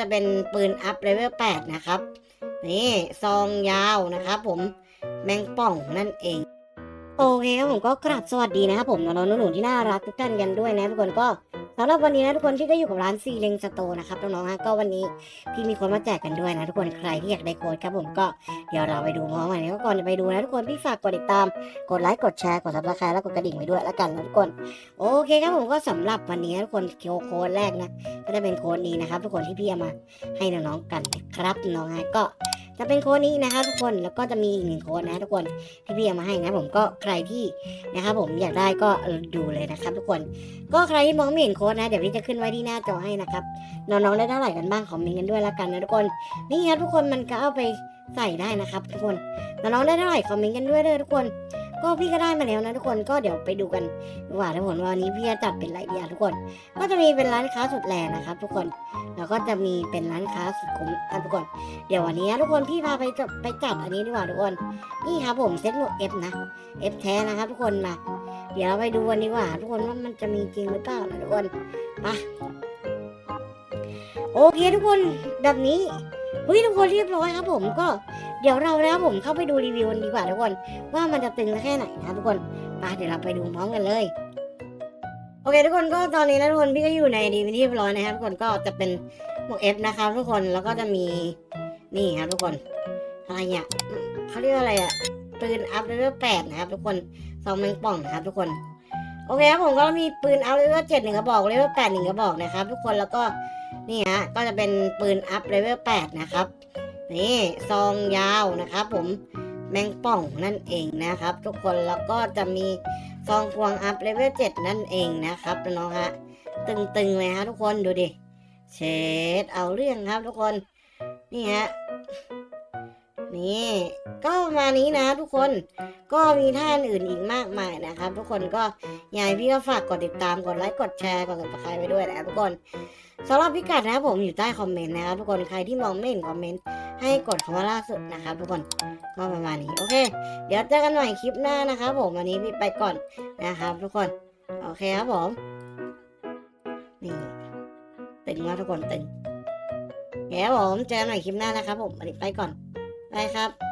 จะเป็นปืนอัพเลเวล8นะครับ นี่ซองยาวนะครับผมแมงป่องนั่นเอง โอเคครับผมก็กราบสวัสดีนะครับผมน้องๆหนูๆที่น่ารักทุกท่านกันด้วยนะทุกคนก็ สำหรับวันนี้นะทุกคนที่ก็อยู่กับร้านซีเลงสโตนะครับน้องๆฮะก็วันนี้พี่มีคนมาแจกกันด้วยนะทุกคนใครที่อยากได้โค้ดครับผมก็เดี๋ยวเราไปดูพร้อมกันแล้วก่อนจะไปดูนะทุกคนพี่ฝากกดติดตาม กดไลค์กดแชร์กดซับสไครต์แล้วกดกระดิ่งไว้ด้วยแล้วกันนะทุกคนโอเคครับผมก็สำหรับวันนี้นะทุกคนโค้ดแรกนะก็จะเป็นโค้ดนี้นะครับทุกคนที่พี่เอามาให้น้องๆกันนะครับน้องๆฮะก็ จะเป็นโค้ดนี้นะครับทุกคนแล้วก็จะมีอีกหนึ่งโค้ดนะทุกคนที่พี่เอามาให้นะผมก็ใครที่นะครับผมอยากได้ก็ดูเลยนะครับ ทุกคนก็ใครที่มองไม่เห็นโค้ดนะเดี๋ยวพี่จะขึ้นไว้ที่หน้าจอให้นะครับน้องๆได้เท่าไหร่กันบ้างคอมเมนต์กันด้วยแล้วกันนะทุกคนนี่ครับทุกคนมันก็เอาไปใส่ได้นะครับ ทุกคนน้องๆได้เท่าไหร่คอมเมนต์กันด้วยเด้อทุกคน ก็พี่ก็ได้มาแล้วนะทุกคนก็เดี๋ยวไปดูกันดีกว่าทุกคนวันนี้พี่จะจัดเป็นไรดีอะทุกคน ก็จะมีเป็นร้านค้าสุดแรงนะครับ ทุกคนแล้วก็จะมีเป็นร้านค้าสุดคุ้มอะทุกคน เดี๋ยววันนี้ทุกคนพี่พาไปจับไปจัดอันนี้ดีกว่าทุกคน นี่ครับผมเซ็ตหมวกเอฟนะเอฟแท้นะครับทุกคนมาเดี๋ยวเราไปดูกันดีกว่า ทุกคนว่ามันจะมีจริงหรือเปล่านะทุกคนมาโอเคทุกคนแบบนี้ เฮ้ยทุกคนเรียบร้อยครับผมก็เดี๋ยวเรานะครับผมเข้าไปดูรีวิวกันดีกว่าทุกคนว่ามันจะตึงแค่ไหนนะทุกคนมาเดี๋ยวเราไปดูพร้อมกันเลยโอเคทุกคนก็ตอนนี้นะทุกคนพี่ก็อยู่ในดีวิที่เรียบร้อยนะครับทุกคนก็จะเป็นหมวกเอฟนะครับทุกคนแล้วก็จะมีนี่ครับทุกคนอะไรเนี่ยเขาเรียกว่าอะไรอะปืนอัพเลเวลแปดนะครับทุกคนซองแมงป่องนะครับทุกคนโอเคครับผมก็มีปืนอัพเลเวลเจ็ดหนึ่งกระบอกเลเวลแปดหนึ่งกระบอกนะครับทุกคนแล้วก็ นี่ฮะก็จะเป็นปืนอัพเลเวลแปดนะครับ นี่ซองยาวนะครับ ผมแมงป่องนั่นเองนะครับ ทุกคนแล้วก็จะมีซองพวงอัพเลเวลเจ็ดนั่นเองนะครับน้องฮะตึงๆเลยฮะทุกคนดูดิเชดเอาเรื่องครับทุกคนนี่ฮะ นี่ ก็ประมาณนี้นะทุกคนก็มีท่านอื่นอีกมากมายนะครับ ทุกคนก็ยังไงพี่ก็ฝากกดติดตามกดไลค์กดแชร์กด subscribe ไปด้วยนะทุกคนสำหรับพิกัดนะครับผมอยู่ใต้คอมเมนต์นะครับทุกคนใครที่มองไม่เห็นคอมเมนต์ให้กดคำว่าล่าสุดนะครับ ทุกคนก็ประมาณนี้โอเค เดี๋ยวเจอกันใหม่คลิปหน้านะครับผมวันนี้พี่ไปก่อนนะครับ ทุกคนโอเคครับผมนี่ตึงมากทุกคนตึงเดี๋ยวผมเจอกันใหม่คลิปหน้านะครับผมวันนี้ไปก่อน ไปครับ